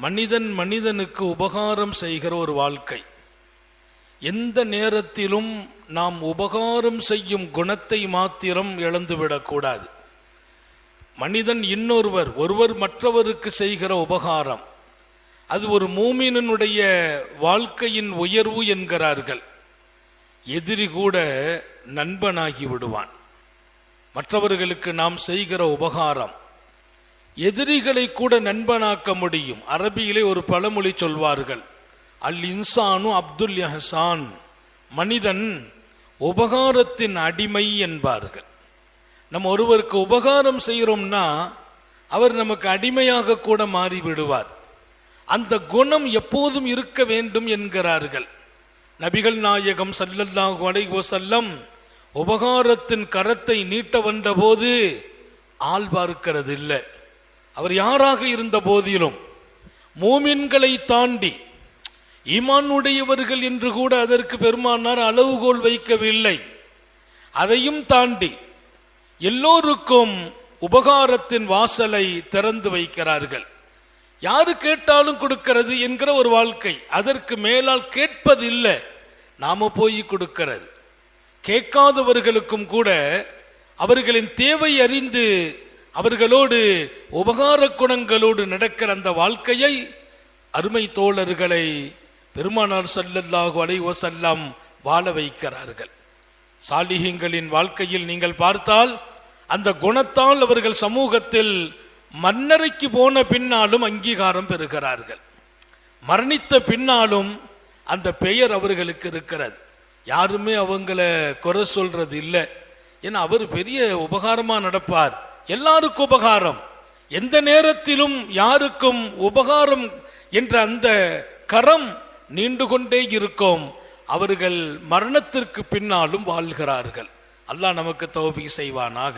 மனிதன் மனிதனுக்கு உபகாரம் செய்கிற ஒரு வாழ்க்கை. எந்த நேரத்திலும் நாம் உபகாரம் செய்யும் குணத்தை மாத்திரம் இழந்துவிடக்கூடாது. மனிதன் இன்னொருவர் ஒருவர் மற்றவருக்கு செய்கிற உபகாரம். அது ஒரு மூமினனுடைய வாழ்க்கையின் உயர்வு என்கிறார்கள். எதிரி கூட நண்பனாகி விடுவான். மற்றவர்களுக்கு நாம் செய்கிற உபகாரம். எதிரிகளை கூட நண்பனாக்க முடியும். அரபியிலே ஒரு பழமொழி சொல்வார்கள். அல் இன்சானு அப்துல் யஹசான் மனிதன் உபகாரத்தின் அடிமை என்பார்கள். நம்ம ஒருவருக்கு உபகாரம் செய்கிறோம்னா அவர் நமக்கு அடிமையாக கூட மாறிவிடுவார். அந்த குணம் எப்போதும் இருக்க வேண்டும் என்கிறார்கள். நபிகள் நாயகம் சல்லல்லாஹு அலைஹி செல்லம் உபகாரத்தின் கரத்தை நீட்ட வந்தபோது ஆள் பார்க்கிறது இல்லை அவர் யாராக இருந்த போதிலும் மூமின்களை தாண்டி ஈமானுடையவர்கள் என்று கூட அதற்கு பெருமானார் அளவுகோல் வைக்கவில்லை. அதையும் தாண்டி எல்லோருக்கும் உபகாரத்தின் வாசலை திறந்து வைக்கிறார்கள். யாரு கேட்டாலும் கொடுக்கிறது என்கிற ஒரு வாழ்க்கை. அதற்கு மேலால் கேட்பதில்லை நாம போய் கொடுக்கிறது. கேட்காதவர்களுக்கும் கூட அவர்களின் தேவை அறிந்து அவர்களோடு உபகார குணங்களோடு நடக்கிற அந்த வாழ்க்கையை அருமை தோழர்களை பெருமானார் ஸல்லல்லாஹு அலைவசல்லாம் வாழ வைக்கிறார்கள். சாலிகங்களின் வாழ்க்கையில் நீங்கள் பார்த்தால் அந்த குணத்தால் அவர்கள் சமூகத்தில் மன்னரைக்கு போன பின்னாலும் அங்கீகாரம் பெறுகிறார்கள். மரணித்த பின்னாலும் அந்த பெயர் அவர்களுக்கு இருக்கிறது. யாருமே அவங்கள குறை சொல்றது இல்லை. ஏன்னா அவர் பெரிய உபகாரமா நடப்பார். எல்லாருக்கும் உபகாரம். எந்த நேரத்திலும் யாருக்கும் உபகாரம் என்ற அந்த கரம் நீண்டு கொண்டே இருக்கும். அவர்கள் மரணத்திற்கு பின்னாலும் வாழ்கிறார்கள். அல்லாஹ் நமக்கு தௌஃபீக் செய்வானாக.